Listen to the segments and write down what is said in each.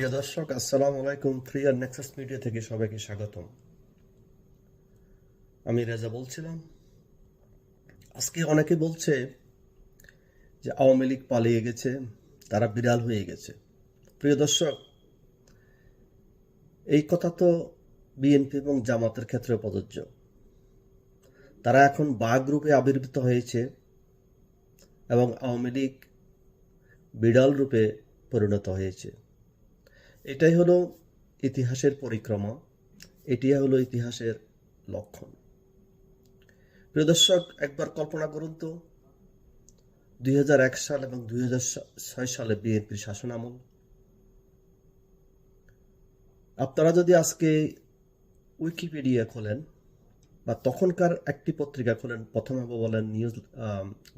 প্রিয় দর্শক, আসসালামু আলাইকুম। ফ্রি আর নেক্সাস মিডিয়া থেকে সবাইকে স্বাগতম। আমি রেজা বলছিলাম। আজকে অনেকে বলছে যে আওয়ামী লীগ পালিয়ে গেছে, তারা বিড়াল হয়ে গেছে। প্রিয় দর্শক, এই কথা তো বিএনপি এবং জামাতের ক্ষেত্রে প্রযোজ্য। তারা এখন বাঘ রূপে আবির্ভূত হয়েছে এবং আওয়ামী লীগ বিড়াল রূপে পরিণত হয়েছে। এটাই হলো ইতিহাসের পরিক্রমা এটি হলো ইতিহাসের লক্ষণ। প্রিয় দর্শক, একবার কল্পনা করুন তো, দুই হাজার এক সাল এবং দুই হাজার ছয় সালে বিএনপির শাসন আমল। আপনারা যদি আজকে উইকিপিডিয়া খোলেন বা তখনকার একটি পত্রিকা খোলেন, প্রথম আলো বলেন, নিউজ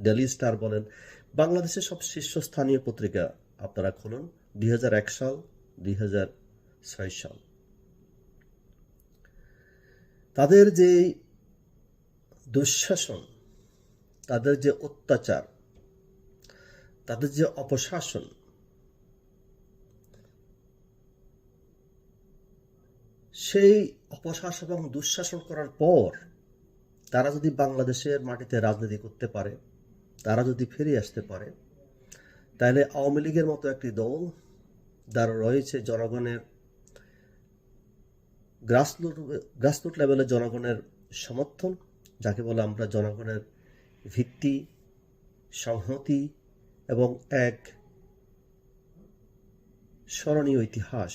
ডেলি স্টার বলেন, বাংলাদেশের সব শীর্ষস্থানীয় পত্রিকা আপনারা খুলুন। দুই হাজার এক সাল দুই হাজার ছয় সাল। তাদের যে দুঃশাসন, তাদের যে অত্যাচার, তাদের যে অপশাসন, সেই অপশাসন এবং দুঃশাসন করার পর তারা যদি বাংলাদেশের মাটিতে রাজনীতি করতে পারে, তারা যদি ফিরে আসতে পারে, তাহলে আওয়ামী লীগের মতো একটি দল যারা রয়েছে জনগণের গ্রাসরুট গ্রাসরুট লেভেলে জনগণের সমর্থন, যাকে বলে আমরা জনগণের ভিত্তি, সংহতি এবং এক স্মরণীয় ইতিহাস।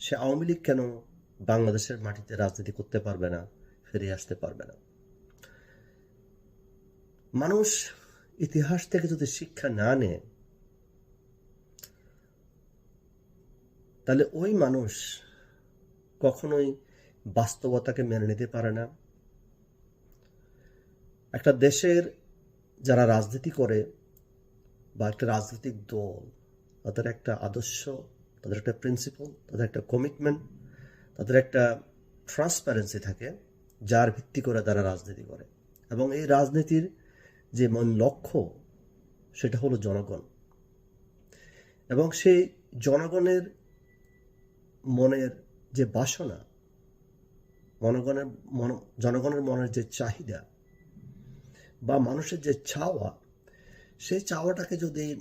সে আওয়ামী লীগ কেন বাংলাদেশের মাটিতে রাজনীতি করতে পারবে না ফিরে আসতে পারবে না? মানুষ ইতিহাস থেকে যদি শিক্ষা না নেয় তাহলে ওই মানুষ কখনোই বাস্তবতাকে মেনে নিতে পারে না। একটা দেশের যারা রাজনীতি করে বা একটা রাজনৈতিক দল, তাদের একটা আদর্শ, তাদের একটা প্রিন্সিপাল তাদের একটা কমিটমেন্ট তাদের একটা ট্রান্সপারেন্সি থাকে যার ভিত্তি করে তারা রাজনীতি করে। এবং এই রাজনীতির যে মন লক্ষ্য, সেটা হলো জনগণ। এবং সেই জনগণের মনের যে বাসনা, মনগণের মন, জনগণের মনের যে চাহিদা বা মানুষের যে চাওয়া, সেই চাওয়াটাকে যদি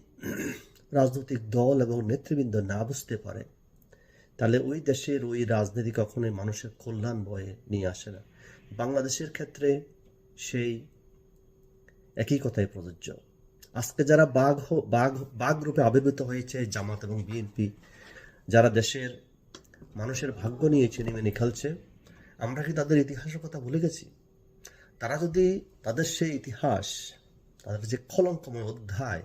রাজনৈতিক দল এবং নেতৃবৃন্দ না বুঝতে পারে, তাহলে ওই দেশের ওই রাজনীতি কখনোই মানুষের কল্যাণ বয়ে নিয়ে আসে না। বাংলাদেশের ক্ষেত্রে সেই একই কথাই প্রযোজ্য। আজকে যারা বাঘ বাঘ বাঘ রূপে আবির্ভূত হয়েছে জামাত এবং বিএনপি, যারা দেশের মানুষের ভাগ্য নিয়ে চিনিমিনি খেলছে, আমরা কি তাদের ইতিহাসের কথা ভুলে গেছি? তারা যদি তাদের সেই ইতিহাস, তাদের যে কলঙ্কময় অধ্যায়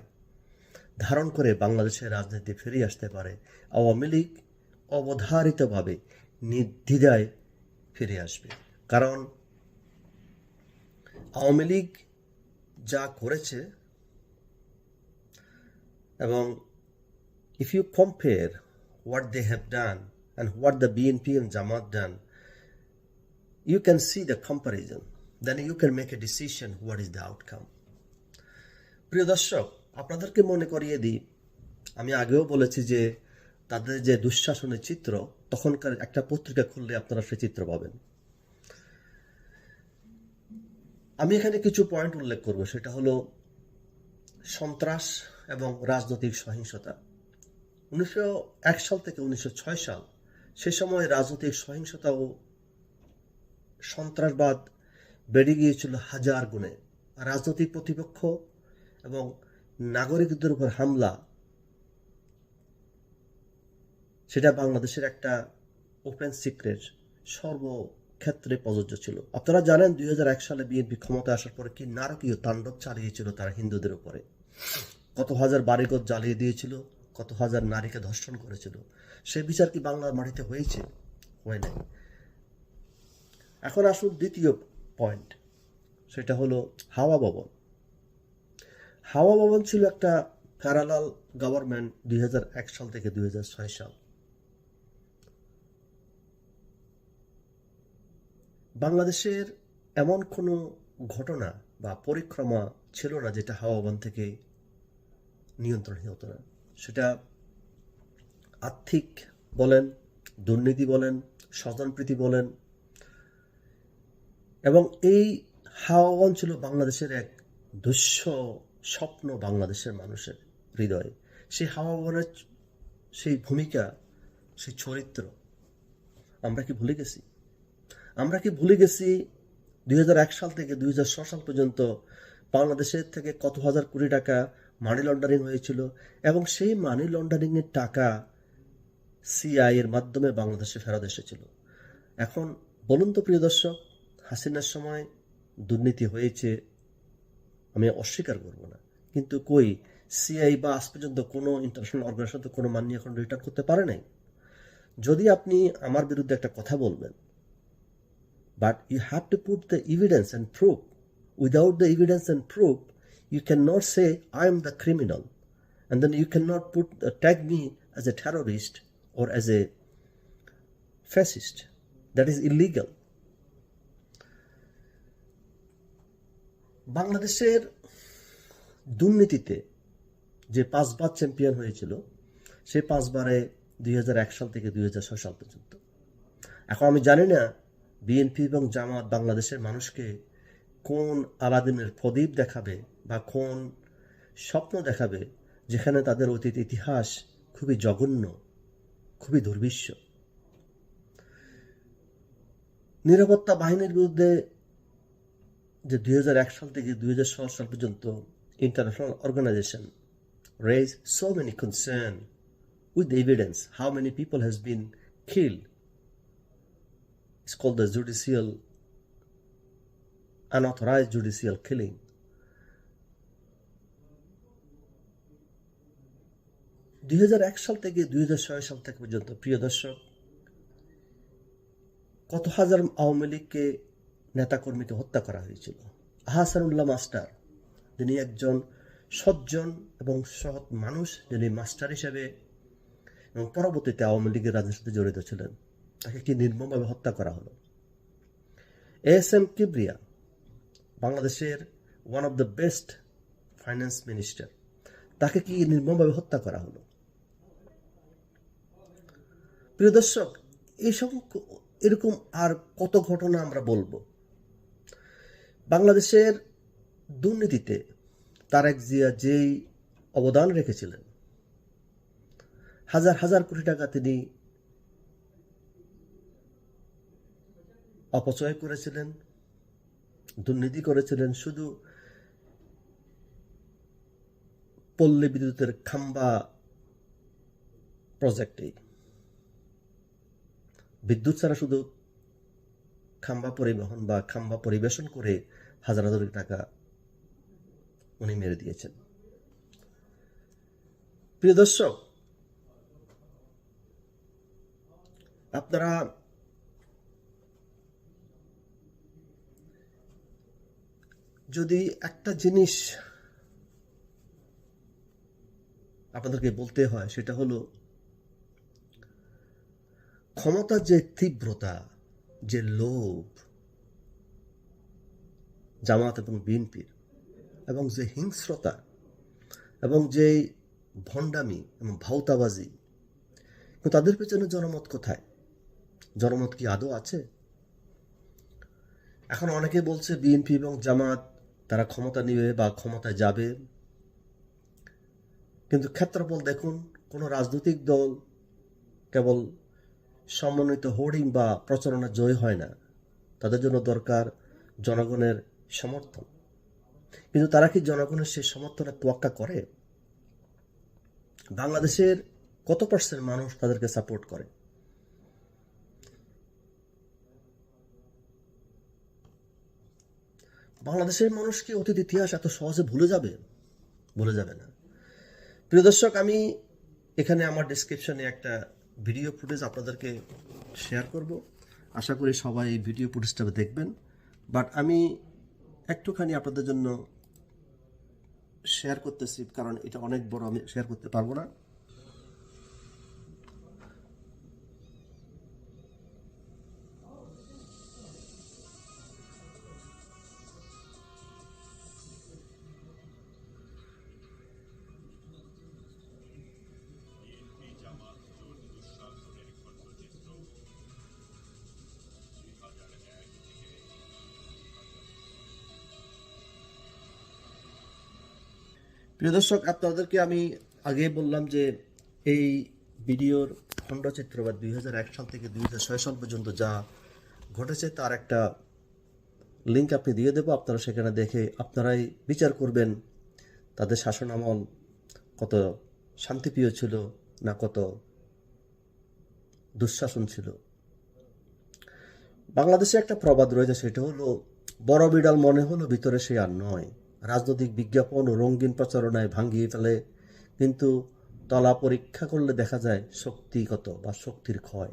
ধারণ করে বাংলাদেশের রাজনীতি ফিরে আসতে পারে, আওয়ামী লীগ অবধারিতভাবে নির্দ্বিধায় ফিরে আসবে। কারণ আওয়ামী লীগ যা করেছে এবং if you compare what they have done and what the BNP and Jamaat done, you can see the comparison. Then you can make a decision what is the outcome. প্রিয় দর্শক আপনাদেরকে মনে করিয়ে দিই আমি আগেও বলেছি যে তাদের যে দুঃশাসনের চিত্র তখনকার একটা পত্রিকা খুললে আপনারা সে চিত্র পাবেন আমি এখানে কিছু পয়েন্ট উল্লেখ করব সেটা হলো সন্ত্রাস এবং রাজনৈতিক সহিংসতা উনিশশো এক সাল থেকে উনিশশো ছয় সাল সে সময় রাজনৈতিক সহিংসতা ও সন্ত্রাসবাদ বেড়ে গিয়েছিল হাজার গুণে। রাজনৈতিক প্রতিপক্ষ এবং নাগরিকদের উপর হামলা, সেটা বাংলাদেশের একটা ওপেন সিক্রেট সর্বক্ষেত্রে প্রযোজ্য ছিল। আপনারা জানেন দুই হাজার এক সালে বিএনপি ক্ষমতা আসার পরে কি নারকীয় তাণ্ডব চালিয়েছিল তারা হিন্দুদের উপরে। কত হাজার বাড়িঘর জ্বালিয়ে দিয়েছিল কত হাজার নারীকে ধর্ষণ করেছিল। সে বিচার কি বাংলার মাটিতে হয়েছে? হয় নাই। এখন আসুন দ্বিতীয় পয়েন্ট সেটা হলো হাওয়া ভবন। হাওয়া ভবন ছিল একটা প্যারালাল গভর্নমেন্ট দুই হাজার এক সাল থেকে দুই হাজার ছয় সাল। বাংলাদেশের এমন কোনো ঘটনা বা পরিক্রমা ছিল না যেটা হাওয়া ভবন থেকে নিয়ন্ত্রণ হতো না। সেটা আর্থিক বলেন, দুর্নীতি বলেন, স্বজনপ্রীতি বলেন, এবং এই হাওয়ান ছিল বাংলাদেশের এক দুঃস্ব স্বপ্ন বাংলাদেশের মানুষের হৃদয়ে। সেই হাওয়ানের সেই ভূমিকা, সেই চরিত্র, আমরা কি ভুলে গেছি? আমরা কি ভুলে গেছি দুই হাজার এক সাল থেকে দুই সাল পর্যন্ত বাংলাদেশের থেকে কত হাজার কোটি টাকা মানি লন্ডারিং হয়েছিল এবং সেই মানি লন্ডারিংয়ের টাকা সিআই এর মাধ্যমে বাংলাদেশে ফেরত এসেছিল। এখন বলুন তো প্রিয় দর্শক হাসিনার সময় দুর্নীতি হয়েছে আমি অস্বীকার করব না। কিন্তু কই সিআই বা আজ পর্যন্ত কোনো ইন্টারন্যাশনাল অর্গানাইজেশন তো কোনো মানি এখন রিটার্ন করতে পারে নাই? যদি আপনি আমার বিরুদ্ধে একটা কথা বলবেন but you have to put the evidence and proof without the evidence and proof, you cannot say I am the criminal, and then you cannot put uh, tag me as a terrorist or as a fascist. That is illegal. বাংলাদেশের দুর্নীতিতে যে পাঁচবার champion হয়েছিল সেই পাঁচবারে দুই হাজার এক সাল থেকে দুই হাজার ছয় সাল পর্যন্ত এখন আমি জানি না বিএনপি এবং জামাত বাংলাদেশের মানুষকে কোন আলাদিনের প্রদীপ দেখাবে বা কোন স্বপ্ন দেখাবে যেখানে তাদের অতীত ইতিহাস খুবই জঘন্য খুবই দুর্বিশ্ব নিরাপত্তা বাহিনীর বিরুদ্ধে যে দুই হাজার এক সাল থেকে দুই সাল পর্যন্ত international organization raised so many concern with the evidence how many people has been killed It's called the judicial, unauthorized judicial killing. দুই হাজার এক সাল থেকে দুই হাজার ছয় সাল থেকে পর্যন্ত, প্রিয় দর্শক, কত হাজার আওয়ামী লীগকে নেতাকর্মীকে হত্যা করা হয়েছিল। আহাসানুল্লাহ মাস্টার, যিনি একজন সজ্জন এবং সৎ মানুষ, যিনি মাস্টার হিসেবে এবং পরবর্তীতে আওয়ামী লীগের রাজনীতিতে জড়িত ছিলেন, তাকে কি নির্মমভাবে হত্যা করা হলো। এস এম কিবরিয়া, বাংলাদেশের one of the best finance minister তাকে কি নির্মমভাবে হত্যা করা হলো? প্রিয় দর্শক এইসব এরকম আর কত ঘটনা আমরা বলব? বাংলাদেশের দুর্নীতিতে তারেক জিয়া যেই অবদান রেখেছিলেন, হাজার হাজার কোটি টাকা তিনি অপচয় করেছিলেন, দুর্নীতি করেছিলেন, শুধু পল্লী বিদ্যুতের খাম্বা প্রজেক্টেই। বিদ্যুৎ ছাড়া শুধু খাম্বা পরিবহন বা খাম্বা পরিবেশন করে হাজার হাজার টাকা উনি মেরে দিয়েছেন। প্রিয় দর্শক, আপনারা যদি একটা জিনিস আপনাদেরকে বলতে হয়, সেটা হলো ক্ষমতার যে তীব্রতা, যে লোভ, জামাত এবং বিএনপির, এবং যে হিংস্রতা, এবং যে ভণ্ডামি এবং ভাউতাবাজি কিন্তু তাদের পেছনে জনমত কোথায়? জনমত কি আদৌ আছে? এখন অনেকে বলছে বিএনপি এবং জামাত তারা ক্ষমতা নিবে বা ক্ষমতায় যাবে। কিন্তু ক্ষেত্রফল দেখুন, কোনো রাজনৈতিক দল কেবল সমন্বিত হোর্ডিং বা প্রচারণা জয় হয় না। তাদের জন্য দরকার জনগণের সমর্থন। কিন্তু তারা কি জনগণের সেই সমর্থনে তোয়াক্কা করে? বাংলাদেশের কত পার্সেন্ট মানুষ তাদেরকে সাপোর্ট করে? বাংলাদেশের মানুষ কি অতীত ইতিহাস এত সহজে ভুলে যাবে? ভুলে যাবে না। প্রিয় দর্শক, আমি এখানে আমার ডিসক্রিপশনে একটা ভিডিও ফুটেজ আপনাদেরকে শেয়ার করব। আশা করি সবাই এই ভিডিও ফুটেজটা দেখবেন। বাট আমি একটুখানি আপনাদের জন্য শেয়ার করতেছি, কারণ এটা অনেক বড়, আমি শেয়ার করতে পারব না। প্রিয় দর্শক, আপনাদেরকে আমি আগে বললাম যে এই ভিডিওর খণ্ডচিত্র বা দুই হাজার এক সাল থেকে দুই হাজার ছয় সাল পর্যন্ত যা ঘটেছে, তার একটা লিঙ্ক আপনি দিয়ে দেবো। আপনারা সেখানে দেখে আপনারাই বিচার করবেন তাদের শাসন আমল কত শান্তিপ্রিয় ছিল না কত দুঃশাসন ছিল। বাংলাদেশে একটা প্রবাদ রয়েছে, সেটা হলো, বড় বিড়াল মনে হলো ভিতরে সে আর নয়। রাজনৈতিক বিজ্ঞাপন ও রঙিন প্রচারণায় ভাঙিয়ে ফেলে, কিন্তু তলা পরীক্ষা করলে দেখা যায় শক্তিগত বা শক্তির ক্ষয়।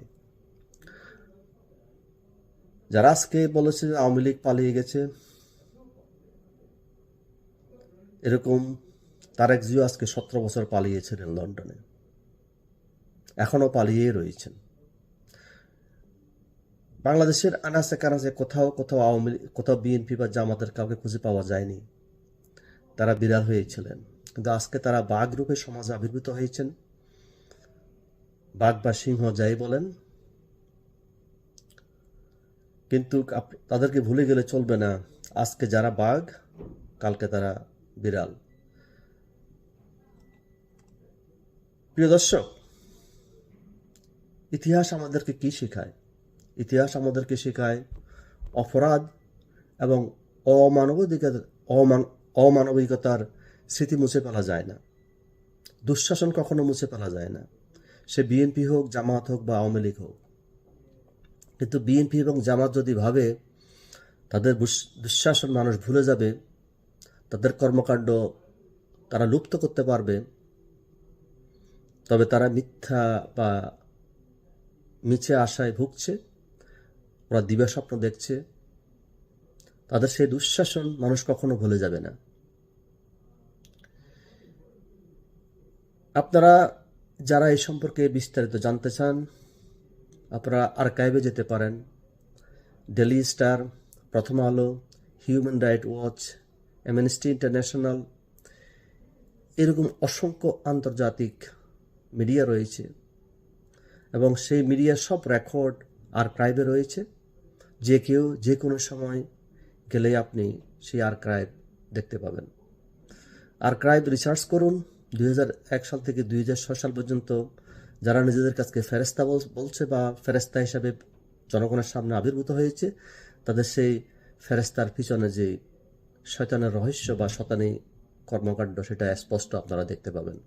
যারা আজকে বলেছে আওয়ামী লীগ পালিয়ে গেছে, এরকম তারেক জিও আজকে সতেরো বছর পালিয়েছিলেন লন্ডনে। এখনও পালিয়ে রয়েছেন। বাংলাদেশের আনাচে কানাচে কোথাও কোথাও আওয়ামী কোথাও বিএনপি বা জামাতের কাউকে খুঁজে পাওয়া যায়নি। তারা বিড়াল হয়েছিলেন। কিন্তু আজকে তারা বাঘ রূপে সমাজে আবির্ভূত হয়েছেন। বাঘ বা সিংহ যাই বলেন, কিন্তু তাদেরকে ভুলে গেলে চলবে না। আজকে যারা বাঘ, কালকে তারা বিড়াল। প্রিয় দর্শক, ইতিহাস আমাদেরকে কি শেখায়? ইতিহাস আমাদেরকে শেখায় অপরাধ এবং অমানবাধিকার অমান অমানবিকতার স্মৃতি মুছে ফেলা যায় না। দুঃশাসন কখনো মুছে ফেলা যায় না। সে বিএনপি হোক, জামাত হোক বা আওয়ামী লীগ হোক। কিন্তু বিএনপি এবং জামাত যদি ভাবে, তাদের দুঃশাসন মানুষ ভুলে যাবে, তাদের কর্মকাণ্ড তারা লুপ্ত করতে পারবে, তবে তারা মিথ্যা বা মিছে আশায় ভুগছে, ওরা দিবা স্বপ্ন দেখছে, তাদের সেই দুঃশাসন মানুষ কখনো ভুলে যাবে না। আপনারা যারা এই সম্পর্কে বিস্তারিত জানতে চান, আপনারা আর্কাইভে যেতে পারেন। Daily Star Prothom Alo human right watch Amnesty International এরকম অসংখ্য আন্তর্জাতিক মিডিয়া রয়েছে এবং সেই মিডিয়ার সব রেকর্ড আর্কাইভে রয়েছে। যে কেউ যে কোনো সময় গেলে আপনি সেই আর্কাইভ দেখতে পাবেন। আর্কাইভ রিসার্চ করুন। দুই হাজার এক সাল থেকে দুই হাজার ছয় সাল পর্যন্ত যারা নিজেদের কাছকে ফেরেস্তা বল- বলছে বা ফেরেস্তা হিসাবে জনগণের সামনে আবির্ভূত হয়েছে, তাদের সেই ফেরেস্তার পিছনে যে শয়তানের রহস্য বা শতানি কর্মকাণ্ড, সেটা স্পষ্ট আপনারা দেখতে পাবেন।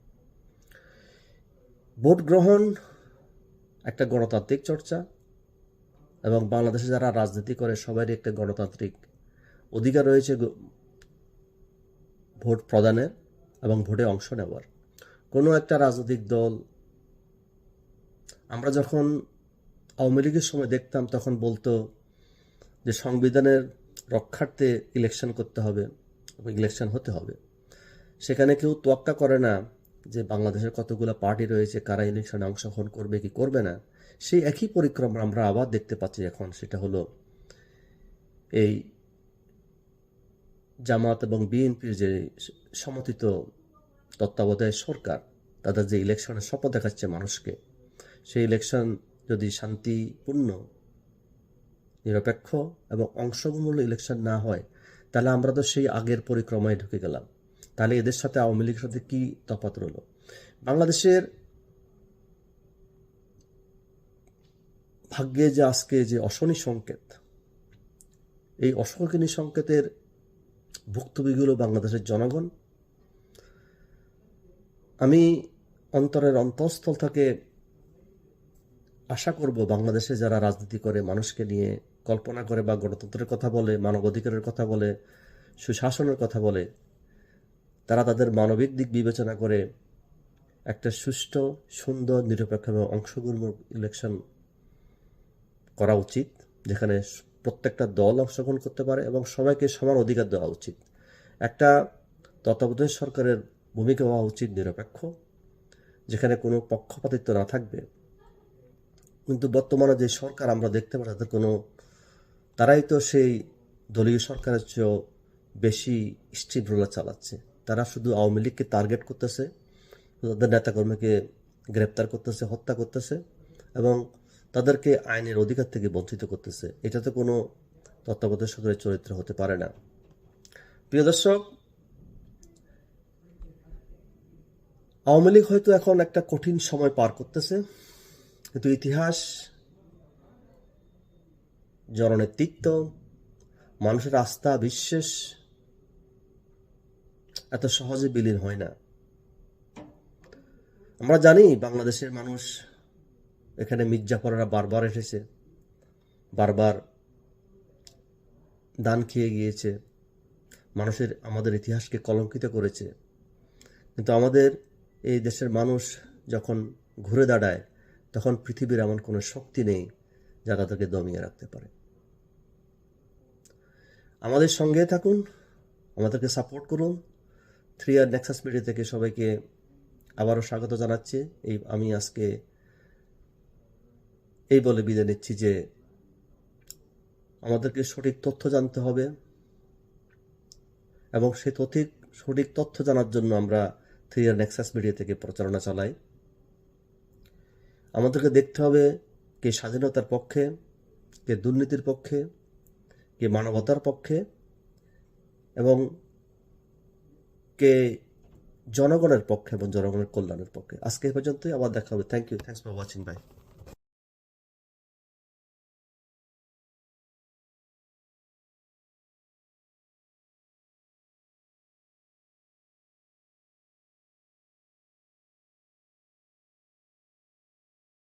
ভোট গ্রহণ একটা গণতান্ত্রিক চর্চা এবং বাংলাদেশে যারা রাজনীতি করে, সবারই একটা গণতান্ত্রিক অধিকার রয়েছে ভোট প্রদানের। এবং ভোটে অংশ নেওয়ার। কোনো একটা রাজনৈতিক দল, আমরা যখন আওয়ামী লীগের সময় দেখতাম, তখন বলতো যে সংবিধানের রক্ষার্থে ইলেকশন করতে হবে ইলেকশন হতে হবে। সেখানে কেউ তোয়াক্কা করে না যে বাংলাদেশের কতগুলো পার্টি রয়েছে, কারা ইলেকশনে অংশগ্রহণ করবে, কি করবে না। সেই একই পরিক্রমা আমরা আবার দেখতে পাচ্ছি এখন, সেটা হলো এই জামাত এবং বিএনপির যে সমর্থিত তত্ত্বাবধায়ক সরকার, তাদের যে ইলেকশনের শপথ দেখাচ্ছে মানুষকে, সেই ইলেকশন যদি শান্তিপূর্ণ, নিরপেক্ষ এবং অংশগ্রহণমূলক ইলেকশন না হয়, তাহলে আমরা তো সেই আগের পরিক্রমায় ঢুকে গেলাম। তাহলে এদের সাথে আওয়ামী লীগের সাথে কী তফাত রইল? বাংলাদেশের ভাগ্যে যে আজকে যে অশনি সংকেত, এই অশনি সংকেতের ভুক্তভোগীগুলো বাংলাদেশের জনগণ। আমি অন্তরের অন্তঃস্থল থেকে আশা করব বাংলাদেশে যারা রাজনীতি করে, মানুষকে নিয়ে কল্পনা করে বা গণতন্ত্রের কথা বলে, মানবাধিকারের কথা বলে, সুশাসনের কথা বলে, তারা তাদের মানবিক দিক বিবেচনা করে একটা সুষ্ঠু, সুন্দর, নিরপেক্ষ এবং অংশগ্রহণ ইলেকশন করা উচিত, যেখানে প্রত্যেকটা দল অংশগ্রহণ করতে পারে এবং সবাইকে সমান অধিকার দেওয়া উচিত। একটা তত্ত্বাবধায়ক সরকারের ভূমিকা হওয়া উচিত নিরপেক্ষ, যেখানে কোনো পক্ষপাতিত্ব না থাকবে। কিন্তু বর্তমানে যে সরকার আমরা দেখতে পাই তাদের কোনো, তারাই তো সেই দলীয় সরকারের চেয়েও বেশি স্ট্রিপ রোলার চালাচ্ছে। তারা শুধু আওয়ামী লীগকে টার্গেট করতেছে, তাদের নেতাকর্মীকে গ্রেপ্তার করতেছে, হত্যা করতেছে এবং তাদেরকে আইনের অধিকার থেকে বঞ্চিত করতেছে। এটা তো কোনো তত্ত্বাবধায়ক সরকারের চরিত্র হতে পারে না। প্রিয় দর্শক, আওয়ামী লীগ হয়তো এখন একটা কঠিন সময় পার করতেছে, কিন্তু ইতিহাস, জননেতৃত্ব, মানুষের আস্থা, বিশ্বাস এত সহজে বিলীন হয় না। আমরা জানি বাংলাদেশের মানুষ এখানে মির্জাফররা বারবার এসেছে, বারবার দান খেয়ে গিয়েছে, মানুষের, আমাদের ইতিহাসকে কলঙ্কিত করেছে। কিন্তু আমাদের এই দেশের মানুষ যখন ঘুরে দাঁড়ায়, তখন পৃথিবীর এমন কোনো শক্তি নেই যা তাদেরকে দমিয়ে রাখতে পারে। আমাদের সঙ্গে থাকুন, আমাদেরকে সাপোর্ট করুন। থ্রি আর নেক্সাস মিডিয়া থেকে সবাইকে আবারও স্বাগত জানাচ্ছি। এই আমি আজকে এই বলে বিদায় নিচ্ছি যে আমাদেরকে সঠিক তথ্য জানতে হবে এবং সেই তথ্যিক সঠিক তথ্য জানার জন্য আমরা থ্রি আর নেক্সাস মিডিয়া থেকে প্রচারণা চালাই। আমাদেরকে দেখতে হবে কে স্বাধীনতার পক্ষে, কে দুর্নীতির পক্ষে, কে মানবতার পক্ষে এবং কে জনগণের পক্ষে এবং জনগণের কল্যাণের পক্ষে। আজকে এই পর্যন্তই, আবার দেখা হবে। Thank you thanks for watching bye